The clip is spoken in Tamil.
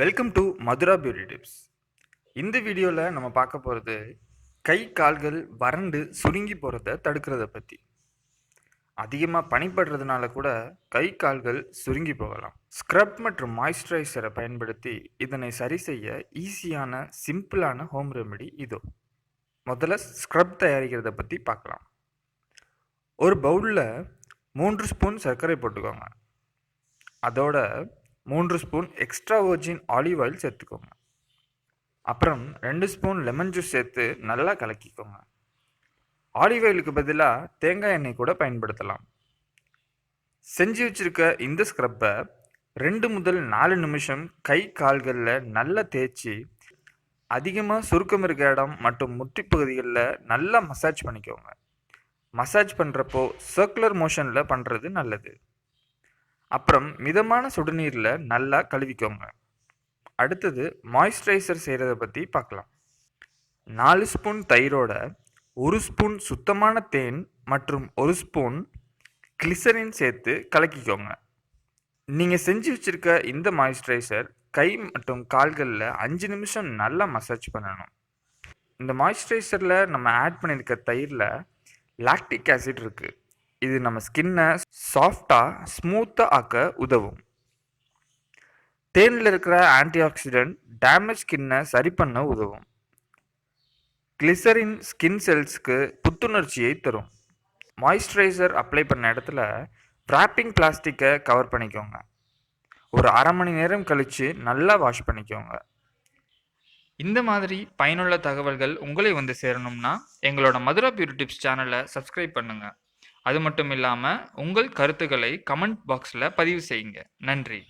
Welcome to Madhura beauty tips இந்த வீடியோவில் நம்ம பார்க்க போகிறது கை கால்கள் வறண்டு சுருங்கி போகிறத தடுக்கிறத பற்றி அதிகமாக பனிப்படுறதுனால கூட கை கால்கள் சுருங்கி போகலாம். ஸ்க்ரப் மற்றும் மாய்ஸ்சரைசரை பயன்படுத்தி இதனை சரி செய்ய ஈஸியான சிம்பிளான ஹோம் ரெமெடி இதோ. முதல்ல ஸ்க்ரப் தயாரிக்கிறத பற்றி பார்க்கலாம். ஒரு பவுலில் மூன்று ஸ்பூன் சர்க்கரை போட்டுக்கோங்க. அதோட மூன்று spoon extra virgin olive oil சேர்த்துக்கோங்க. அப்புறம் ரெண்டு ஸ்பூன் லெமன் ஜூஸ் சேர்த்து நல்லா கலக்கிக்கோங்க. ஆலிவ் ஆயிலுக்கு பதிலாக தேங்காய் எண்ணெய் கூட பயன்படுத்தலாம். செஞ்சு வச்சுருக்க இந்த ஸ்க்ரப்பை ரெண்டு முதல் நாலு நிமிஷம் கை கால்களில் நல்லா தேய்ச்சி அதிகமாக சுருக்கம் இருக்க இடம் மற்றும் முட்டி பகுதிகளில் நல்லா மசாஜ் பண்ணிக்கோங்க. மசாஜ் பண்ணுறப்போ சர்க்குலர் மோஷனில் பண்ணுறது நல்லது. அப்புறம் மிதமான சுடுநீரில் நல்லா கழுவிக்கோங்க. அடுத்தது மாய்ஸ்சரைசர் செய்கிறத பற்றி பார்க்கலாம் நாலு ஸ்பூன் தயிரோட ஒரு ஸ்பூன் சுத்தமான தேன் மற்றும் ஒரு ஸ்பூன் கிளிசரின் சேர்த்து கலக்கிக்கோங்க. நீங்கள் செஞ்சு வச்சுருக்க இந்த மாய்ஸ்சரைசர் கை மற்றும் கால்களில் அஞ்சு நிமிஷம் நல்லா மசாஜ் பண்ணணும். இந்த மாய்ஸ்சரைசரில் நம்ம ஆட் பண்ணியிருக்க தயிரில் லாக்டிக் ஆசிட் இருக்குது இது நம்ம ஸ்கின்னை சாஃப்டாக ஸ்மூத்தாக ஆக்க உதவும். தேனில் இருக்கிற ஆன்டிஆக்சிடென்ட் டேமேஜ் ஸ்கின்னை சரி பண்ண உதவும். கிளிசரின் ஸ்கின் செல்ஸ்க்கு புத்துணர்ச்சியை தரும். மாய்ஸ்சரைசர் அப்ளை பண்ண இடத்துல ராப்பிங் பிளாஸ்டிக்கை கவர் பண்ணிக்கோங்க. ஒரு அரை மணி நேரம் கழித்து நல்லா வாஷ் பண்ணிக்கோங்க. இந்த மாதிரி பயனுள்ள தகவல்கள் உங்களை வந்து சேரணும்னா எங்களோட மதுரா பியூரி டிப்ஸ் சேனலை சப்ஸ்கிரைப் பண்ணுங்கள் அது மட்டும் இல்லாமல் உங்கள் கருத்துக்களை கமெண்ட் பாக்ஸில் பதிவு செய்யுங்க. நன்றி.